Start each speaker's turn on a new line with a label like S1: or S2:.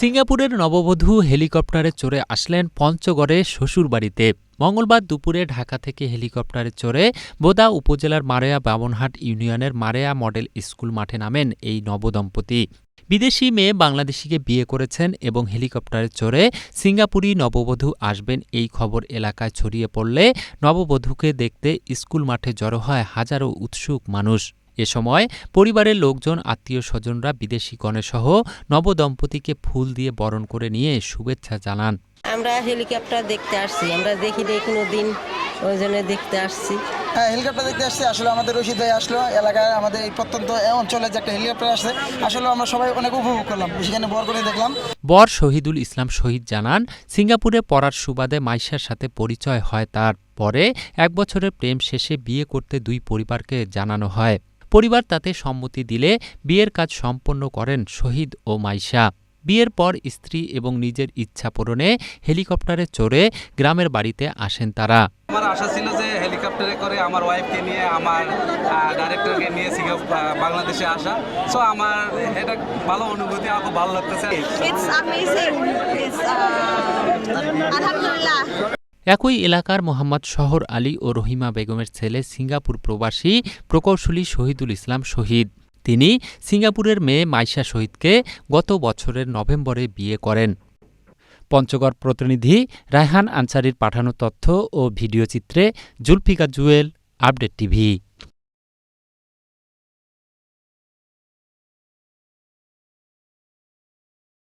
S1: সিঙ্গাপুরের নববধূ হেলিকপ্টারে চড়ে আসলেন পঞ্চগড়ে শ্বশুরবাড়িতে। মঙ্গলবার দুপুরে ঢাকা থেকে হেলিকপ্টারে চড়ে বোদা উপজেলার মারেয়া বামনহাট ইউনিয়নের মারেয়া মডেল স্কুল মাঠে নামেন এই নবদম্পতি। বিদেশি মেয়ে বাংলাদেশিকে বিয়ে করেছেন এবং হেলিকপ্টারে চড়ে সিঙ্গাপুরি নববধূ আসবেন এই খবর এলাকায় ছড়িয়ে পড়লে নববধূকে দেখতে স্কুল মাঠে জড়ো হয় হাজারো উৎসুক মানুষ। এ সময় পরিবারের লোকজন আত্মীয় স্বজনরা বিদেশি গণেসহ নবদম্পতিকে ফুল দিয়ে বরণ করে নিয়ে শুভেচ্ছা জানান।
S2: আমরা হেলিকপ্টার দেখতে আসছি। আমরা দেখি কোনো দিন ওই জন্য দেখতে আসছি।
S3: হ্যাঁ হেলিকপ্টার দেখতে আসছি। আসলে আমাদের রশিদ ভাই আসলো। এলাকায় আমাদের এই প্রত্যন্ত অঞ্চলে যে একটা হেলিকপ্টার আসছে আসলে আমরা সবাই অনেক উপভোগ করলাম। সেখানে বর করে দেখলাম।
S1: বর শহীদুল ইসলাম শহীদ জানান সিঙ্গাপুরে পড়ার সুবাদে মাইশার সাথে পরিচয় হয় তার। পরে এক বছরের প্রেম শেষে বিয়ে করতে দুই পরিবারকে জানানো হয়। পরিবার তাতে সম্মতি দিলে বিয়ের কাজ সম্পন্ন করেন শহীদ ও মাইশা। বিয়ের পর স্ত্রী এবং নিজের ইচ্ছা পূরণে হেলিকপ্টারে চড়ে গ্রামের বাড়িতে আসেন তারা।
S4: আমার আশা ছিল যে হেলিকপ্টারে করে আমার ওয়াইফকে নিয়ে আমার ডাইরেক্টরকে নিয়ে বাংলাদেশে আসা। সো আমার এটা ভালো অনুভূতি আমার ভালো লাগতেছে।
S1: একই এলাকার মোহাম্মদ শহর আলী ও রহিমা বেগমের ছেলে সিঙ্গাপুর প্রবাসী প্রকৌশলী শহীদুল ইসলাম শহীদ। তিনি সিঙ্গাপুরের মেয়ে মাইশা শহীদকে গত বছরের নভেম্বরে বিয়ে করেন। পঞ্চগড় প্রতিনিধি রায়হান আনসারির পাঠানো তথ্য ও ভিডিওচিত্রে জুলফিকা জুয়েল, আপডেট টিভি।